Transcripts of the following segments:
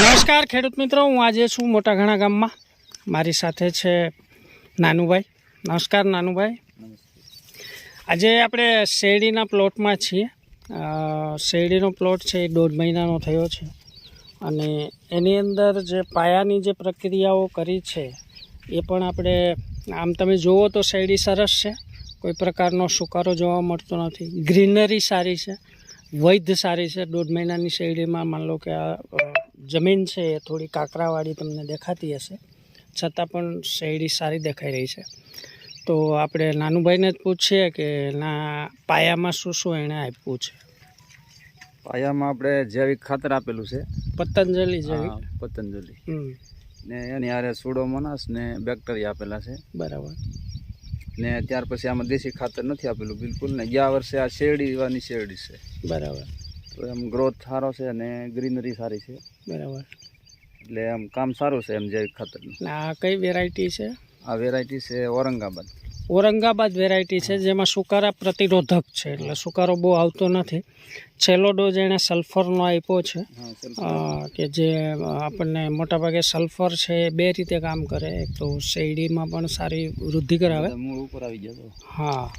નમસ્કાર, ખેડૂત મિત્રો. હું આજે છું મોટા ઘણા ગામમાં. મારી સાથે છે નાનુભાઈ. નમસ્કાર, નાનુભાઈ. આજે આપણે શેરડીના પ્લોટમાં છીએ. શેરડીનો પ્લોટ છે, એ દોઢ મહિનાનો થયો છે. અને એની અંદર જે પાયાની જે પ્રક્રિયાઓ કરી છે, એ પણ આપણે, આમ તમે જુઓ તો શેરડી સરસ છે. કોઈ પ્રકારનો સુકારો જોવા મળતો નથી. ગ્રીનરી સારી છે. વૈધ સારી છે. દોઢ મહિનાની શેરડીમાં માન લો કે આ જમીન છે એ થોડી કાંકરાવાળી તમને દેખાતી હશે. છતાં પણ શેરડી સારી દેખાઈ રહી છે. તો આપણે નાનુભાઈને જ પૂછીએ કે ના પાયામાં શું શું એણે આપ્યું છે? પાયામાં આપણે જૈવિક ખાતર આપેલું છે. પતંજલિ જેવી પતંજલિ. ને એની હારે સુડોમોનાસ ને બેક્ટેરિયા આપેલા છે. બરાબર. ને ત્યાર પછી આમાં દેશી ખાતર નથી આપેલું બિલકુલ ને ગયા વર્ષે આ શેરડી વાની શેરડી છે. બરાબર. તો એમ ગ્રોથ સારો છે અને ગ્રીનરી સારી છે. બરાબર. એટલે એમ કામ સારું છે એમ જૈવિક ખાતરનું. આ કઈ વેરાયટી છે? આ વેરાયટી છે ઔરંગાબાદ. ઔરંગાબાદ વેરાયટી છે જેમાં સુકારા પ્રતિરોધક છે. એટલે સુકારો બહુ આવતો નથી. છેલ્લો ડોઝ એણે સલ્ફરનો આપ્યો છે. કે જે આપણને મોટાભાગે સલ્ફર છે એ બે રીતે કામ કરે. એક તો શેરડીમાં પણ સારી વૃદ્ધિ કરાવે. મૂળ ઉપર આવી જતો હા.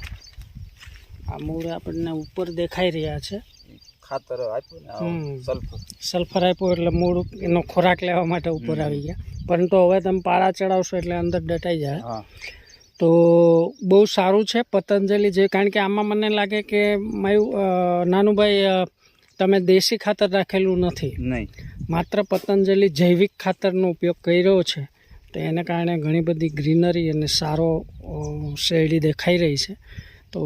આ મૂળ આપણને ઉપર દેખાઈ રહ્યા છે. ખાતર આપ્યું ને સલ્ફર સલ્ફર આપ્યું એટલે મૂળ એનો ખોરાક લેવા માટે ઉપર આવી ગયા. પરંતુ હવે તમે પાળા ચડાવશો એટલે અંદર દટાઈ જાય. તો બહુ સારું છે પતંજલિ જે કારણ કે આમાં મને લાગે કે માયું નાનુભાઈ તમે દેશી ખાતર રાખેલું નથી. નહીં. માત્ર પતંજલિ જૈવિક ખાતરનો ઉપયોગ કર્યો છે. તો એને કારણે ઘણી બધી ગ્રીનરી અને સારો શેરડી દેખાઈ રહી છે. તો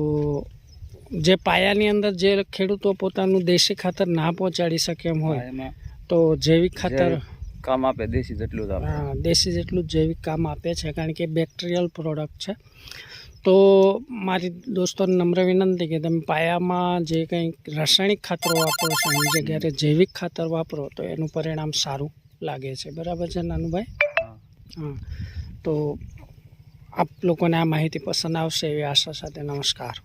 જે પાયાની અંદર જે ખેડૂતો પોતાનું દેશી ખાતર ના પહોંચાડી શકે એમ હોય તો જૈવિક ખાતર કામ આપે દેશી જેટલું જ હા દેશી જેટલું જ જૈવિક કામ આપે છે કારણ કે બેક્ટેરિયલ પ્રોડક્ટ છે. તો મારી દોસ્તોને નમ્ર વિનંતી કે તમે પાયામાં જે કંઈ રાસાયણિક ખાતરો વાપરો છો એની જગ્યાએ જૈવિક ખાતર વાપરો તો એનું પરિણામ સારું લાગે છે. બરાબર છે નાનુભાઈ? હા. હા. તો આપ લોકોને આ માહિતી પસંદ આવશે એવી આશા સાથે નમસ્કાર.